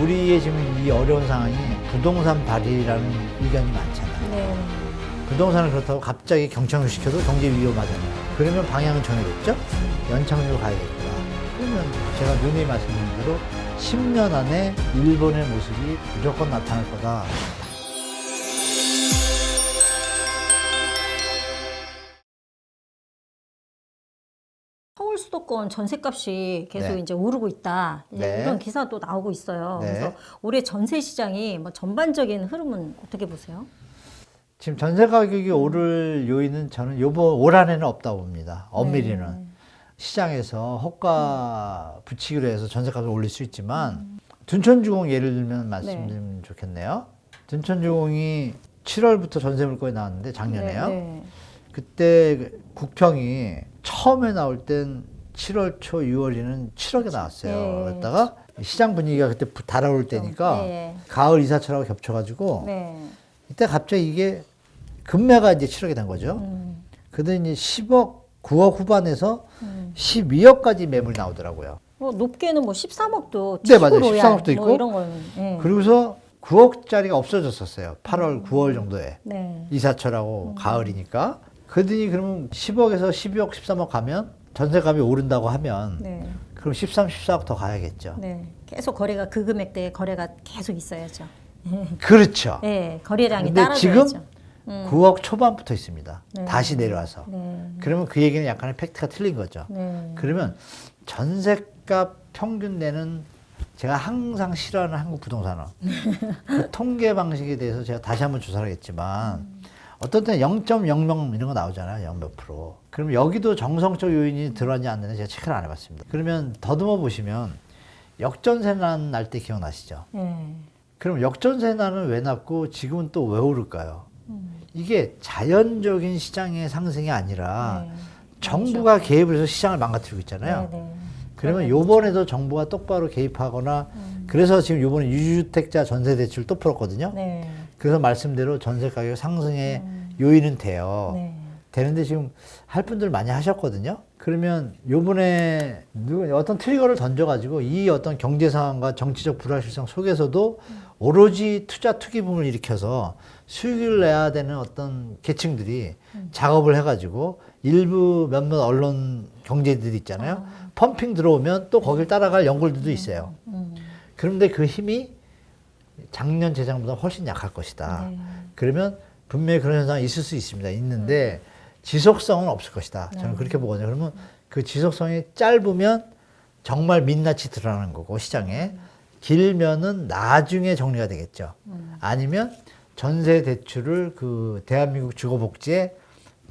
우리의 지금 이 어려운 상황이 부동산 발이라는 의견이 많잖아요. 네. 부동산을 그렇다고 갑자기 경청을 시켜도 경제 위험하잖아요. 그러면 방향은 정해졌죠? 연착륙을 가야겠구나. 그러면 제가 누누이 말씀드린 대로 10년 안에 일본의 모습이 무조건 나타날 거다. 서울 수도권 전세값이 계속 네. 이제 오르고 있다. 이제 네. 이런 기사도 나오고 있어요. 네. 그래서 올해 전세 시장이 뭐 전반적인 흐름은 어떻게 보세요? 지금 전세 가격이 오를 요인은 저는 요번 올 한해는 없다고 봅니다. 엄밀히는. 네. 시장에서 호가 붙이기로 해서 전세값을 올릴 수 있지만 둔촌주공 예를 들면 말씀드리면 좋겠네요. 둔촌주공이 7월부터 전세 물건이 나왔는데 작년에요. 네, 네. 그때 그 국평이 처음에 나올 땐 7월 초 6월에는 7억에 나왔어요. 네. 그랬다가 시장 분위기가 그때 부- 달아올 때니까 네. 가을 이사철하고 겹쳐가지고 네. 이때 갑자기 이게 금매가 이제 7억이 된 거죠. 음, 그러더니 10억, 9억 후반에서 음. 12억까지 매물이 나오더라고요. 뭐 높게는 뭐 13억도 네, 맞아요. 13억 도 있고. 뭐 이런 거는 네. 그리고서 9억짜리가 없어졌었어요. 8월, 9월 정도에. 네. 이사철하고 가을이니까. 그러더니 그러면 10억에서 12억, 13억 가면 전세값이 오른다고 하면 네. 그럼 13, 14억 더 가야겠죠. 네. 계속 거래가 그 금액대에 거래가 계속 있어야죠. 그렇죠. 네. 거래량이 근데 따라줘야죠. 지금 9억 초반부터 있습니다. 네. 다시 내려와서. 네. 그러면 그 얘기는 약간의 팩트가 틀린 거죠. 네. 그러면 전세값 평균 내는 제가 항상 싫어하는 한국 부동산은 그 통계 방식에 대해서 제가 다시 한번 조사를 하겠지만 어떤 때는 0.00 이런 거 나오잖아요. 0몇 프로. 그럼 여기도 정성적 요인이 들어가지 않는지 제가 체크를 안 해봤습니다. 그러면 더듬어 보시면 역전세난 날 때 기억나시죠? 네. 그럼 역전세난은 왜 났고 지금은 또 왜 오를까요? 이게 자연적인 시장의 상승이 아니라 네. 정부가 개입을 해서 시장을 망가뜨리고 있잖아요. 네, 네. 그러면 요번에도 정부가 똑바로 개입하거나 그래서 지금 요번에 유주택자 전세 대출 또 풀었거든요. 네. 그래서 말씀대로 전세 가격 상승의 요인은 돼요. 네. 되는데 지금 할 분들 많이 하셨거든요. 그러면 요번에 누구 어떤 트리거를 던져가지고 이 어떤 경제 상황과 정치적 불확실성 속에서도 오로지 투자 투기 붐을 일으켜서 수익을 내야 되는 어떤 계층들이 작업을 해가지고 일부 몇몇 언론 경제들이 있잖아요. 펌핑 들어오면 또 거길 따라갈 연골들도 있어요. 음. 그런데 그 힘이 작년 재장보다 훨씬 약할 것이다. 네. 그러면 분명히 그런 현상이 있을 수 있습니다. 있는데 지속성은 없을 것이다. 저는 네. 그렇게 보거든요. 그러면 그 지속성이 짧으면 정말 민낯이 드러나는 거고 시장에 길면은 나중에 정리가 되겠죠. 아니면 전세 대출을 그 대한민국 주거복지에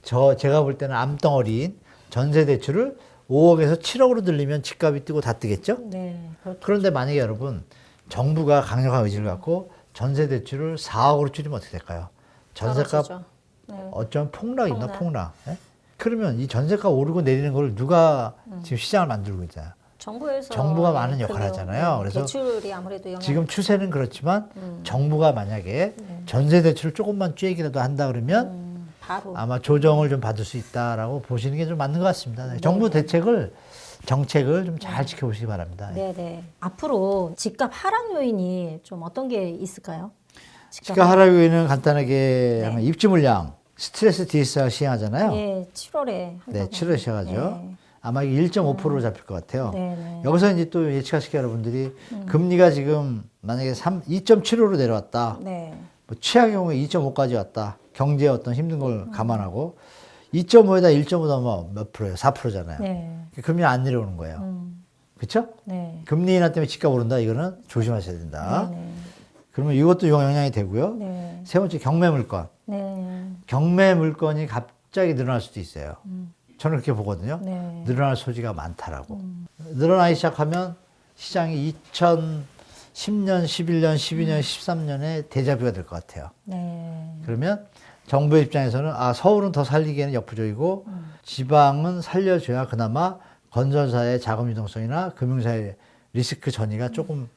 저 제가 볼 때는 암덩어리인 전세 대출을 5억에서 7억으로 들리면 집값이 뜨고 다 뜨겠죠. 네. 그런데 만약에 여러분 정부가 강력한 의지를 갖고 전세 대출을 4억으로 줄이면 어떻게 될까요? 전세값 떨어지죠. 네. 어쩌면 폭락 있나 폭락. 폭락. 예? 그러면 이 전세값 오르고 내리는 걸 누가 지금 시장을 만들고 있잖아요. 정부에서 정부가 많은 네, 역할을 하잖아요. 네, 그래서 대출이 아무래도 영향. 지금 추세는 그렇지만 음. 정부가 만약에 네. 전세 대출을 조금만 쬐기라도 한다 그러면 음, 바로. 아마 조정을 좀 받을 수 있다라고 보시는 게 좀 맞는 것 같습니다. 네, 정부 대책을 정책을 좀 잘 지켜보시기 바랍니다. 네, 네. 앞으로 집값 하락 요인이 좀 어떤 게 있을까요? 시가 하락 요인은 간단하게 네. 하면 입주 물량, 스트레스 디스가 시행하잖아요. 예, 7월에 네, 한다고 7월 시행하죠. 네. 아마 이게 1.5%로 잡힐 것 같아요. 네, 네. 여기서 이제 또 예측하시기 여러분들이 금리가 지금 만약에 3, 2.75로 내려왔다. 네. 뭐 최악의 경우에 2.5까지 왔다. 경제의 어떤 힘든 걸 감안하고 2.5에다 1.5 넣으면 몇 프로예요? 4%잖아요. 네. 금리 안 내려오는 거예요. 음, 그렇죠? 네. 금리 인하 때문에 집값 오른다. 이거는 조심하셔야 된다. 네, 그러면 이것도 영향이 되고요. 네. 세 번째 경매 물건. 네. 경매 물건이 갑자기 늘어날 수도 있어요. 음. 저는 그렇게 보거든요. 네. 늘어날 소지가 많다라고. 늘어나기 시작하면 시장이 2010년, 11년, 12년, 13년에 대자뷰가 될 것 같아요. 네. 그러면 정부 입장에서는 아 서울은 더 살리기에는 역부족이고 지방은 살려줘야 그나마 건설사의 자금 유동성이나 금융사의 리스크 전이가 조금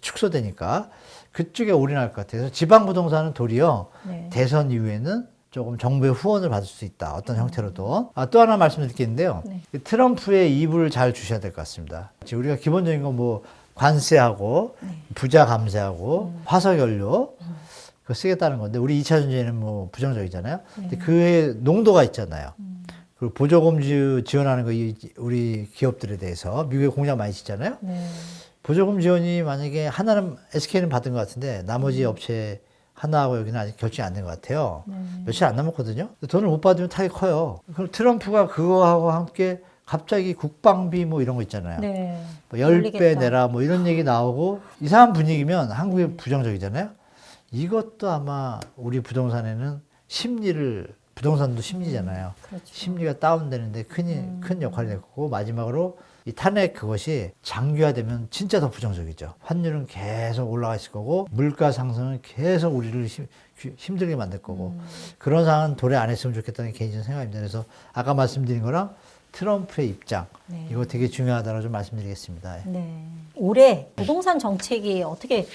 축소되니까 그쪽에 올인할 것 같아요. 그래서 지방 부동산은 도리어 네. 대선 이후에는 조금 정부의 후원을 받을 수 있다. 어떤 형태로도. 아, 또 하나 말씀드릴 게 있는데요. 네. 이 트럼프의 이불을 잘 주셔야 될 것 같습니다. 지금 우리가 기본적인 건 뭐 관세하고 네. 부자 감세하고 화석연료 그거 쓰겠다는 건데 우리 2차 전지에는 뭐 부정적이잖아요. 근데 그의 농도가 있잖아요. 그리고 보조금 지원하는 거 이- 우리 기업들에 대해서 미국에 공장 많이 짓잖아요. 네. 보조금 지원이 만약에 하나는 SK는 받은 것 같은데 나머지 업체 하나하고 여기는 아직 결정이 안 된 것 같아요. 며칠 안 남았거든요. 돈을 못 받으면 타격이 커요. 그럼 트럼프가 그거하고 함께 갑자기 국방비 뭐 이런 거 있잖아요. 네. 뭐 10배 올리겠다. 내라 뭐 이런 얘기 나오고 이상한 분위기면 한국이 부정적이잖아요. 이것도 아마 우리 부동산에는 심리를 부동산도 심리잖아요. 그렇죠. 심리가 다운되는데 큰, 큰 역할이 될 거고 마지막으로 이 탄핵 그것이 장기화되면 진짜 더 부정적이죠. 환율은 계속 올라가 있을 거고 물가 상승은 계속 우리를 힘, 힘들게 만들 거고 그런 상황은 도래 안 했으면 좋겠다는 개인적인 생각입니다. 그래서 아까 말씀드린 거랑 트럼프의 입장 네. 이거 되게 중요하다고 좀 말씀드리겠습니다. 네. 올해 부동산 정책이 어떻게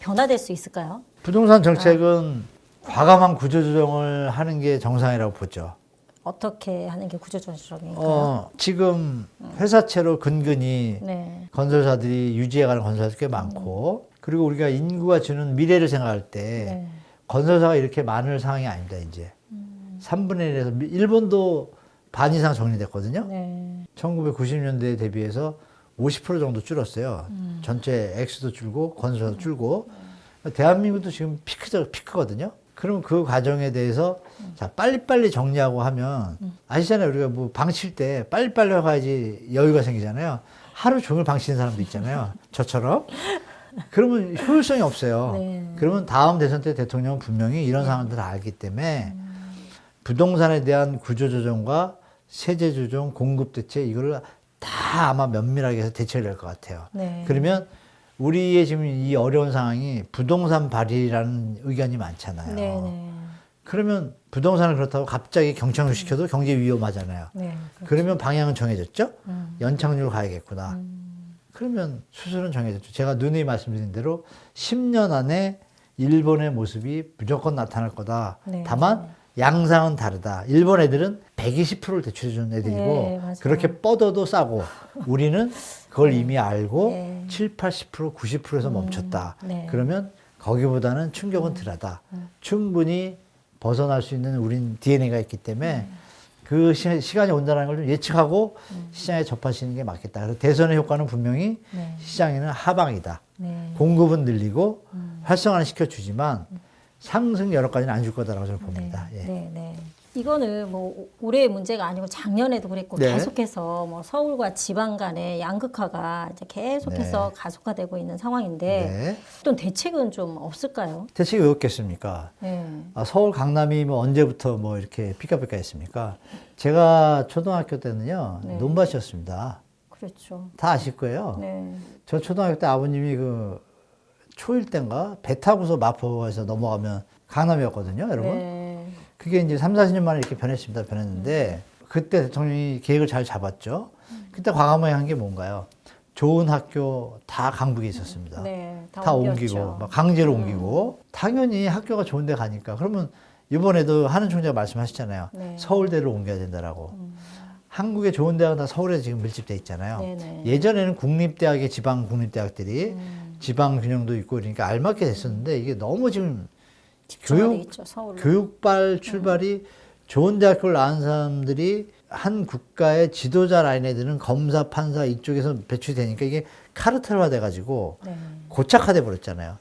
변화될 수 있을까요? 부동산 정책은 과감한 구조조정을 하는 게 정상이라고 보죠. 어떻게 하는 게 구조조정인가요? 어, 지금 회사채로 근근히 네. 건설사들이 유지해가는 건설사도 꽤 많고 그리고 우리가 인구가 주는 미래를 생각할 때 네. 건설사가 이렇게 많을 상황이 아닙니다 이제 3분의 1에서 일본도 반 이상 정리됐거든요 네. 1990년대에 대비해서 50% 정도 줄었어요 전체 액수도 줄고 건설사도 줄고 대한민국도 지금 피크죠 피크거든요 그럼 그 과정에 대해서 자 빨리빨리 정리하고 하면 아시잖아요. 우리가 뭐 방칠 때 빨리빨리 가야지 여유가 생기잖아요. 하루 종일 방치는 사람도 있잖아요. 저처럼. 그러면 효율성이 없어요. 네. 그러면 다음 대선 때 대통령은 분명히 이런 상황들을 알기 때문에 부동산에 대한 구조조정과 세제조정, 공급대책 이거를 다 아마 면밀하게 해서 대처를 할 것 같아요. 네. 그러면 우리의 지금 이 어려운 상황이 부동산 발이라는 의견이 많잖아요. 네. 네. 그러면 부동산을 그렇다고 갑자기 경청을 시켜도 경제 위험하잖아요. 네. 그러면 방향은 정해졌죠? 음. 연착륙 가야겠구나. 그러면 수술은 정해졌죠. 제가 누누이 말씀드린 대로 10년 안에 일본의 모습이 무조건 나타날 거다. 네. 다만 양상은 다르다. 일본 애들은 120%를 대출해 주는 애들이고 네, 맞아요. 그렇게 뻗어도 싸고 우리는 그걸 이미 알고 네. 7, 80%, 90%에서 멈췄다. 네. 그러면 거기보다는 충격은 덜하다. 충분히 벗어날 수 있는 우린 DNA가 있기 때문에 그 시, 시간이 온다는 걸 좀 예측하고 시장에 접하시는 게 맞겠다. 그래서 대선의 효과는 분명히 네. 시장에는 하방이다. 네. 공급은 늘리고 활성화는 시켜주지만 상승 여러 가지는 안 줄 거다라고 저는 봅니다. 네, 예. 네, 네. 이거는 뭐 올해의 문제가 아니고 작년에도 그랬고 네. 계속해서 뭐 서울과 지방 간의 양극화가 이제 계속해서 가속화되고 있는 상황인데 네. 어떤 대책은 좀 없을까요? 대책이 왜 없겠습니까? 네. 아, 서울 강남이 뭐 언제부터 뭐 이렇게 피카피카 했습니까? 제가 초등학교 때는요, 네. 논밭이었습니다. 그렇죠. 다 아실 거예요. 네. 저 초등학교 때 아버님이 그 초일 때인가 배 타고서 마포에서 넘어가면 강남이었거든요, 여러분. 네. 그게 이제 3, 40년 만에 이렇게 변했습니다. 변했는데 그때 대통령이 계획을 잘 잡았죠. 그때 과감하게 한 게 뭔가요? 좋은 학교 다 강북에 있었습니다. 네. 다, 다. 옮기고 막 강제로 옮기고 당연히 학교가 좋은 데 가니까 그러면 이번에도 하는 총재가 말씀하셨잖아요. 네. 음. 서울대를 옮겨야 된다라고. 한국의 좋은 대학은 다 서울에 지금 밀집돼 있잖아요. 네네. 예전에는 국립대학의 지방 국립대학들이 음. 지방 균형도 있고 그러니까 알맞게 됐었는데 이게 너무 지금 교육 있죠. 교육발 출발이 좋은 대학교를 나온 사람들이 한 국가의 지도자 라인에 드는 검사, 판사 이쪽에서 배출이 되니까 이게 카르텔화 돼가지고 네. 고착화돼 버렸잖아요.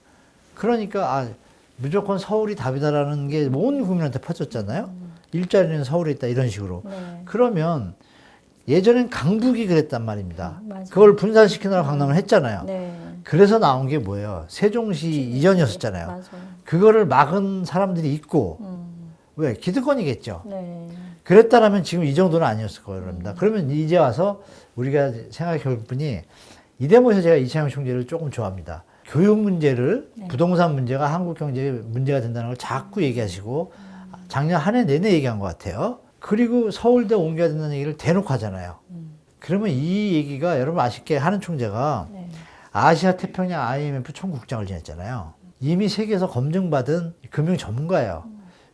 그러니까 아 무조건 서울이 답이다라는 게 온 국민한테 퍼졌잖아요. 일자리는 서울에 있다 이런 식으로. 네. 그러면 예전엔 강북이 그랬단 말입니다. 음, 맞아요. 그걸 분산시키느라 강남을 했잖아요. 네. 그래서 나온 게 뭐예요? 세종시 이전이었었잖아요. 맞아요. 그거를 막은 사람들이 있고 음. 왜 기득권이겠죠. 네. 그랬다라면 지금 이 정도는 아니었을 겁니다. 그러면 이제 와서 우리가 생각해 볼 분이 이대모에서 제가 이창용 총재를 조금 좋아합니다. 교육 문제를 부동산 문제가 한국 경제에 문제가 된다는 걸 자꾸 얘기하시고 작년 한 해 내내 얘기한 것 같아요. 그리고 서울대 옮겨야 된다는 얘기를 대놓고 하잖아요. 그러면 이 얘기가 여러분 아쉽게 하는 총재가 네. 아시아 태평양 IMF 총국장을 지냈잖아요. 이미 세계에서 검증받은 금융 전문가예요.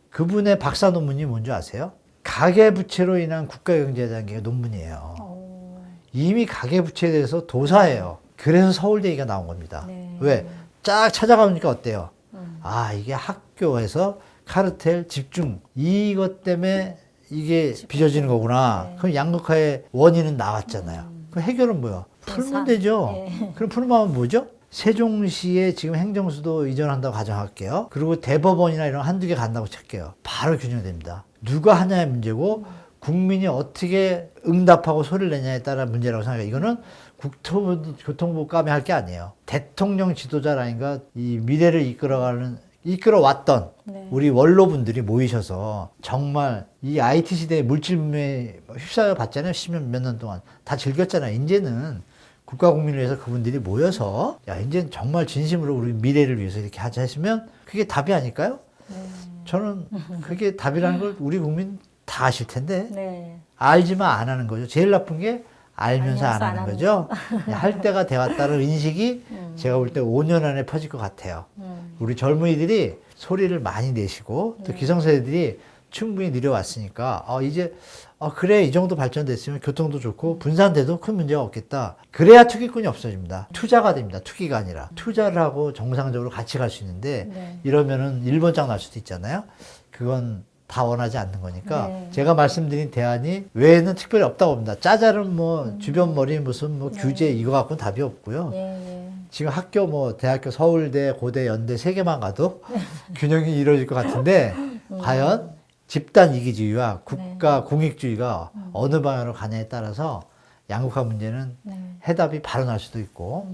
그분의 박사 논문이 뭔지 아세요? 가계부채로 인한 국가경제 단계의 논문이에요. 어. 이미 가계부채에 대해서 도사예요. 그래서 서울대 얘기가 나온 겁니다. 네. 왜? 쫙 찾아가보니까 어때요? 음. 아, 이게 학교에서 카르텔 집중 이것 때문에 이게 빚어지는 거구나. 네. 그럼 양극화의 원인은 나왔잖아요. 그럼 해결은 뭐야? 풀면. 되죠. 네. 그럼 풀면 하면 뭐죠? 세종시에 지금 행정수도 이전한다고 가정할게요. 그리고 대법원이나 이런 한두 개 간다고 칠게요. 바로 균형됩니다. 누가 하냐의 문제고 국민이 어떻게 응답하고 소리를 내냐에 따라 문제라고 생각해요. 이거는 국토부, 교통부 까매 할게 아니에요. 대통령 지도자라니까 이 미래를 이끌어가는, 이끌어왔던 네. 우리 원로분들이 모이셔서 정말 이 IT 시대의 물질에 휩싸여 봤잖아요. 10년 몇 년 동안. 다 즐겼잖아요. 이제는 국가 국민을 위해서 그분들이 모여서 야, 이제는 정말 진심으로 우리 미래를 위해서 이렇게 하자 했으면 그게 답이 아닐까요? 네. 저는 그게 답이라는 걸 우리 국민 다 아실 텐데 네. 알지만 안 하는 거죠. 제일 나쁜 게 알면서 알면서 안안 하는 거죠. 할 때가 되었다는 인식이 음. 제가 볼 때 5년 안에 퍼질 것 같아요. 음. 우리 젊은이들이 소리를 많이 내시고 또 기성세대들이 충분히 느려왔으니까 어, 이제 어, 그래 이 정도 발전됐으면 교통도 좋고 분산돼도 큰 문제가 없겠다. 그래야 투기꾼이 없어집니다. 투자가 됩니다. 투기가 아니라 투자를 하고 정상적으로 같이 갈 수 있는데 네. 이러면은 일본장 날 수도 있잖아요. 그건 다 원하지 않는 거니까 네. 제가 말씀드린 대안이 외에는 특별히 없다고 봅니다. 짜잘은 뭐 주변 머리 무슨 뭐 규제 이거 갖고는 답이 없고요. 예, 예. 지금 학교 뭐 대학교 서울대 고대 연대 세 개만 가도 균형이 이루어질 것 같은데 과연 집단 이기주의와 국가 공익주의가 어느 방향으로 가냐에 따라서 양극화 문제는 네. 해답이 날 수도 있고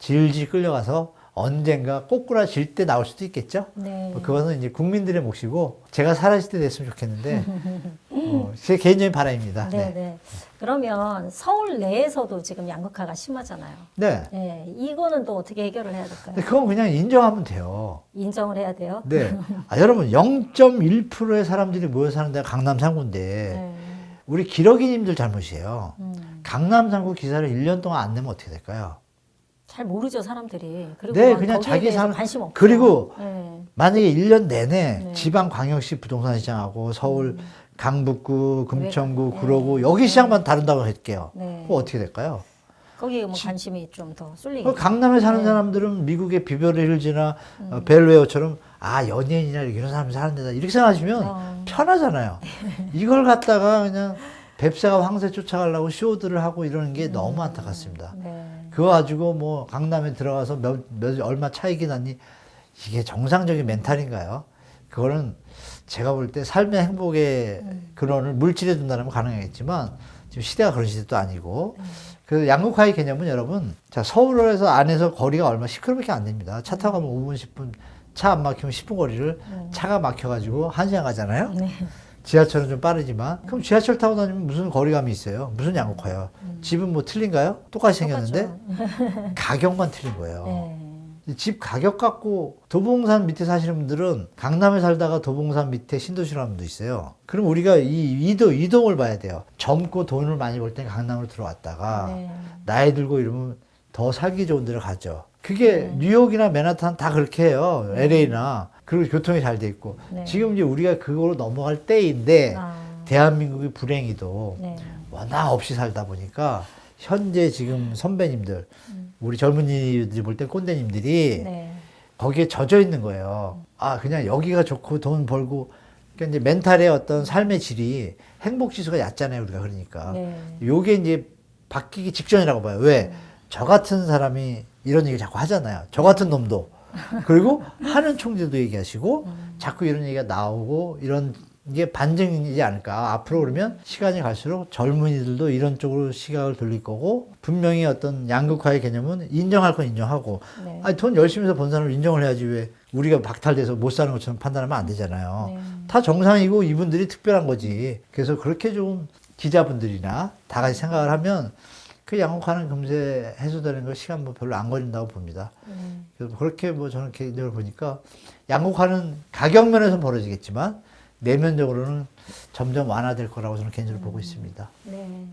질질 끌려가서 언젠가 꼬꾸라질 때 나올 수도 있겠죠. 네. 뭐 그거는 이제 국민들의 몫이고 제가 사라질 때 됐으면 좋겠는데 어, 제 개인적인 바람입니다. 네, 네. 네. 그러면 서울 내에서도 지금 양극화가 심하잖아요. 네. 예, 이거는 또 어떻게 해결을 해야 될까요? 근데 그건 그냥 인정하면 돼요. 인정을 해야 돼요. 네. 아, 여러분 0.1%의 사람들이 모여 사는 데가 강남 상구인데 네. 우리 기러기님들 잘못이에요. 음, 강남 상구 기사를 1년 동안 안 내면 어떻게 될까요? 잘 모르죠 사람들이. 그리고 네, 막 그냥 자기 사는- 관심 없고. 그리고 네. 만약에 1년 내내 네. 지방 광역시 부동산 시장하고 서울 강북구, 금천구, 네. 구로구 여기 시장만 다룬다고 할게요. 네. 그거 어떻게 될까요? 거기에 뭐 관심이 좀 더 쏠리게. 그 강남에 사는 네. 사람들은 미국의 비버리 힐즈나 음. 어, 벨웨어처럼 아 연예인이나 이런 사람이 사는 데다 이렇게 생각하시면 어. 편하잖아요. 이걸 갖다가 그냥 뱁새가 황새 쫓아가려고 쇼들을 하고 이러는 게 너무 안타깝습니다. 네. 그거 가지고 뭐 강남에 들어가서 몇, 몇 얼마 차이긴 하니 이게 정상적인 멘탈인가요? 그거는 제가 볼 때 삶의 행복의 근원을 물질에 둔다면 가능하겠지만 지금 시대가 그런 시대도 아니고 그래서 양극화의 개념은 여러분 자 서울에서 안에서 거리가 얼마 10km밖에 안 됩니다. 차 타고 가면 5분 10분 차 안 막히면 10분 거리를 차가 막혀가지고 1시간 가잖아요. 네. 지하철은 좀 빠르지만 그럼 지하철 타고 다니면 무슨 거리감이 있어요? 무슨 양극화요? 집은 뭐 틀린가요? 똑같이 생겼는데 가격만 틀린 거예요. 네. 집 가격 갖고 도봉산 밑에 사시는 분들은 강남에 살다가 도봉산 밑에 신도시로 하는 분도 있어요. 그럼 우리가 이 이도 이동을 봐야 돼요. 젊고 돈을 많이 벌때 강남으로 들어왔다가 네. 나이 들고 이러면 더 살기 좋은 데를 가죠. 그게 뉴욕이나 맨하탄 다 그렇게 해요. LA나 그리고 교통이 잘 돼 있고 네. 지금 이제 우리가 그거로 넘어갈 때인데 아. 대한민국의 불행히도 네. 워낙 없이 살다 보니까 현재 지금 선배님들 우리 젊은이들이 볼 때 꼰대님들이 네. 거기에 젖어 있는 거예요. 아 그냥 여기가 좋고 돈 벌고 그러니까 이제 멘탈의 어떤 삶의 질이 행복 지수가 얕잖아요 우리가 그러니까 네. 요게 이제 바뀌기 직전이라고 봐요. 왜? 저 같은 사람이 이런 얘기 자꾸 하잖아요. 저 같은 놈도. 그리고 하는 총재도 얘기하시고 자꾸 이런 얘기가 나오고 이런 게 반증이지 않을까. 앞으로 그러면 시간이 갈수록 젊은이들도 이런 쪽으로 시각을 돌릴 거고 분명히 어떤 양극화의 개념은 인정할 건 인정하고 네. 아니 돈 열심히 해서 번 사람을 인정을 해야지 왜 우리가 박탈돼서 못 사는 것처럼 판단하면 안 되잖아요. 네. 다 정상이고 이분들이 특별한 거지. 그래서 그렇게 좀 기자분들이나 다 같이 생각을 하면 그 양극화는 금세 해소되는 거 시간 뭐 별로 안 걸린다고 봅니다. 네. 그래서 그렇게 뭐 저는 개인적으로 보니까 양극화는 가격 면에서는 벌어지겠지만 내면적으로는 점점 완화될 거라고 저는 개인적으로 보고 있습니다. 네.